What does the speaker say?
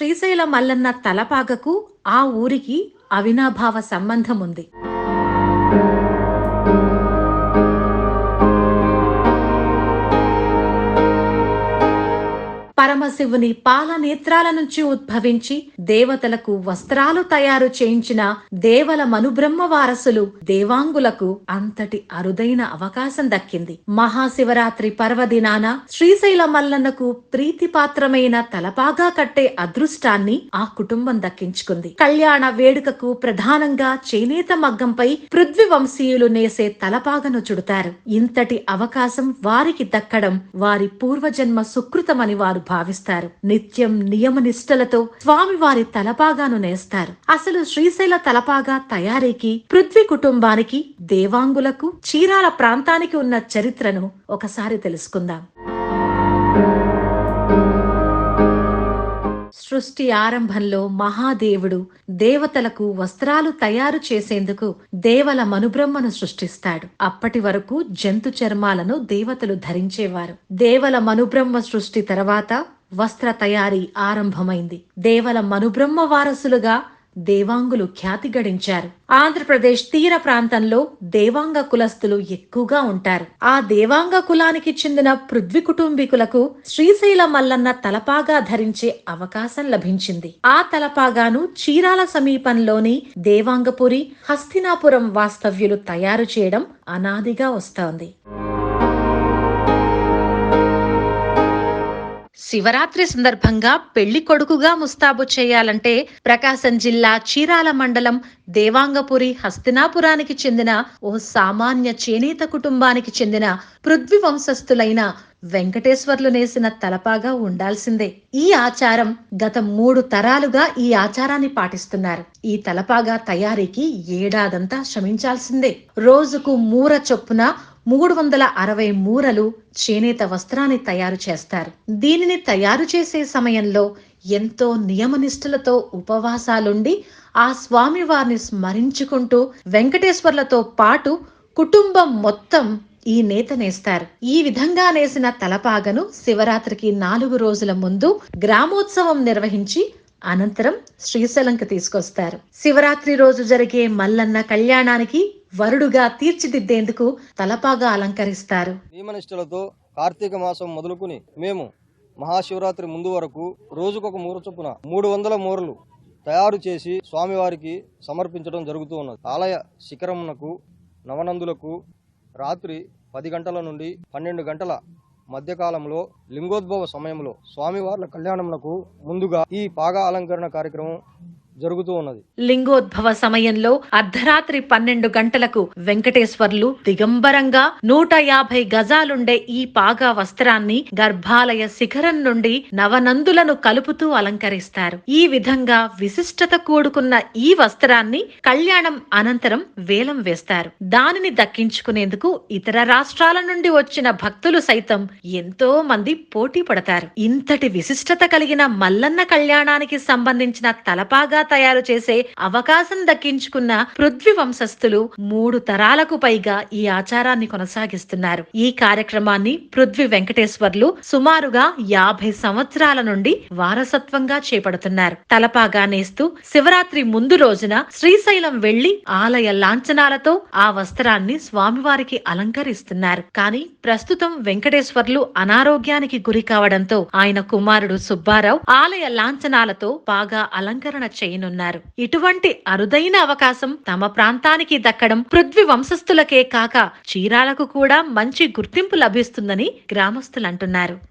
శ్రీశైల మల్లన్న తలపాగకు ఆ ఊరికి అవినాభావ సంబంధం ఉంది పరమశివుని పాల నేత్రాల నుంచి ఉద్భవించి దేవతలకు వస్త్రాలు తయారు చేయించిన దేవల మనుబ్రహ్మ వారసులు దేవాంగులకు అంతటి అరుదైన అవకాశం దక్కింది. మహాశివరాత్రి పర్వదినాన శ్రీశైల మల్లన్నకు ప్రీతిపాత్రమైన తలపాగా కట్టే అదృష్టాన్ని ఆ కుటుంబం దక్కించుకుంది. కళ్యాణ వేడుకకు ప్రధానంగా చేనేత మగ్గంపై పృథ్వీ వంశీయులు నేసే తలపాగను చుడతారు. ఇంతటి అవకాశం వారికి దక్కడం వారి పూర్వజన్మ సుకృతమని వారు భావిస్తారు నిత్యం నియమ నిష్టలతో స్వామి వారి తలపాగాను నేస్తారు. అసలు శ్రీశైల తలపాగా తయారీకి పృథ్వీ కుటుంబానికి దేవాంగులకు చీరాల ప్రాంతానికి ఉన్న చరిత్రను ఒకసారి తెలుసుకుందాం. సృష్టి ఆరంభంలో మహాదేవుడు దేవతలకు వస్త్రాలు తయారు చేసేందుకు దేవల మనుబ్రహ్మను సృష్టిస్తాడు. అప్పటి వరకు జంతు చర్మాలను దేవతలు ధరించేవారు. దేవల మనుబ్రహ్మ సృష్టి తర్వాత వస్త్ర తయారీ ఆరంభమైంది. దేవల మనుబ్రహ్మ వారసులుగా దేవాంగులు ఖ్యాతి గడించారు. ఆంధ్రప్రదేశ్ తీర ప్రాంతంలో దేవాంగ కులస్తులు ఎక్కువగా ఉంటారు. ఆ దేవాంగ కులానికి చెందిన పృథ్వీ కుటుంబీకులకు శ్రీశైల మల్లన్న తలపాగా ధరించే అవకాశం లభించింది. ఆ తలపాగాను చీరాల సమీపంలోని దేవాంగపురి హస్తినాపురం వాస్తవ్యులు తయారు చేయడం అనాదిగా వస్తోంది. శివరాత్రి సందర్భంగా పెళ్ళి కొడుకుగా ముస్తాబు చేయాలంటే ప్రకాశం జిల్లా చీరాల మండలం దేవాంగపురి హస్తినాపురానికి చెందిన ఓ సామాన్య చేనేత కుటుంబానికి చెందిన పృథ్వీ వంశస్థులైన వెంకటేశ్వర్లు నేసిన తలపాగా ఉండాల్సిందే. ఈ ఆచారం గత మూడు తరాలుగా ఈ ఆచారాన్ని పాటిస్తున్నారు. ఈ తలపాగా తయారీకి ఏడాదంతా శ్రమించాల్సిందే. రోజుకు మూర చొప్పున మూడు వందల అరవై మూరలు చేనేత వస్త్రాన్ని తయారు చేస్తారు. దీనిని తయారు చేసే సమయంలో ఎంతో నియమనిష్ఠులతో ఉపవాసాలుండి ఆ స్వామివారిని స్మరించుకుంటూ వెంకటేశ్వర్లతో పాటు కుటుంబం మొత్తం ఈ నేత నేస్తారు. ఈ విధంగా నేసిన తలపాగను శివరాత్రికి నాలుగు రోజుల ముందు గ్రామోత్సవం నిర్వహించి అనంతరం శ్రీశైలంకి తీసుకొస్తారు. శివరాత్రి రోజు జరిగే మల్లన్న కళ్యాణానికి వరుడుగా తీర్చిదిద్దేందుకు తలపాగా అలంకరిస్తారు. నియమనిష్టలతో కార్తీక మాసం మొదలుకుని మేము మహాశివరాత్రి ముందు వరకు రోజుకొక మూర చొప్పున మూడు వందల మూరలు తయారు చేసి స్వామివారికి సమర్పించడం జరుగుతూ ఉన్నది. ఆలయ శిఖరమునకు నవనందులకు రాత్రి పది గంటల నుండి పన్నెండు గంటల మధ్యకాలంలో లింగోద్భవ సమయంలో స్వామివార్ల కళ్యాణమునకు ముందుగా ఈ పాగా అలంకరణ కార్యక్రమం జరుగుతూ ఉన్నది. లింగోద్భవ సమయంలో అర్ధరాత్రి పన్నెండు గంటలకు వెంకటేశ్వర్లు దిగంబరంగా నూట యాభై గజాలుండే ఈ పాగా వస్త్రాన్ని గర్భాలయ శిఖరం నుండి నవనందులను కలుపుతూ అలంకరిస్తారు. ఈ విధంగా విశిష్టత కూడుకున్న ఈ వస్త్రాన్ని కళ్యాణం అనంతరం వేలం వేస్తారు. దానిని దక్కించుకునేందుకు ఇతర రాష్ట్రాల నుండి వచ్చిన భక్తులు సైతం ఎంతో మంది పోటీ పడతారు. ఇంతటి విశిష్టత కలిగిన మల్లన్న కళ్యాణానికి సంబంధించిన తలపాగా తయారు చేసే అవకాశం దక్కించుకున్న పృథ్వీ వంశస్థులు మూడు తరాలకు పైగా ఈ ఆచారాన్ని కొనసాగిస్తున్నారు. ఈ కార్యక్రమాన్ని పృథ్వీ వెంకటేశ్వర్లు సుమారుగా యాభై సంవత్సరాల నుండి వారసత్వంగా చేపడుతున్నారు. తలపాగా నేస్తూ శివరాత్రి ముందు రోజున శ్రీశైలం వెళ్ళి ఆలయ లాంఛనాలతో ఆ వస్త్రాన్ని స్వామివారికి అలంకరిస్తున్నారు. కానీ ప్రస్తుతం వెంకటేశ్వర్లు అనారోగ్యానికి గురి కావడంతో ఆయన కుమారుడు సుబ్బారావు ఆలయ లాంఛనాలతో బాగా అలంకరణ చేయనున్నారు ఇటువంటి అరుదైన అవకాశం తమ ప్రాంతానికి దక్కడం పృథ్వీ వంశస్థులకే కాక చీరాలకు కూడా మంచి గుర్తింపు లభిస్తుందని గ్రామస్తులంటున్నారు.